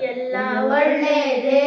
ಎಲ್ಲ ಒಳ್ಳೆಯದೇ.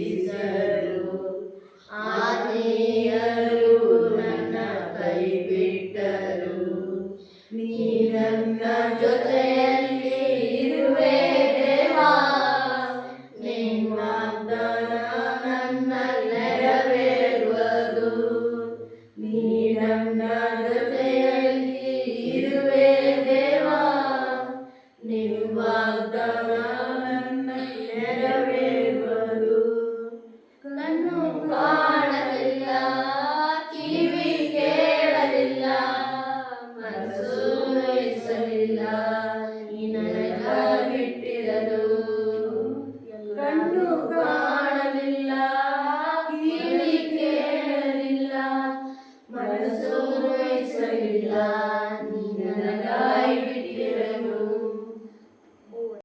ನಿಮ್ಮ ವಾಗ್ದಾನ ನೆರವೇರುವುದು ಕಾಣಲಿಲ್ಲ, ಕಿವಿ ಕೇಳಲಿಲ್ಲ, ಮನಸ್ಸು ಇಸಲಿಲ್ಲ ನೀ ನನಗಾಗಿಟ್ಟಿರಲು ಕಣ್ಣು ಕಾಣಲಿಲ್ಲ, ಕಿವಿ ಕೇಳಲಿಲ್ಲ, ಮನಸ್ಸು ವಹಿಸಲಿಲ್ಲ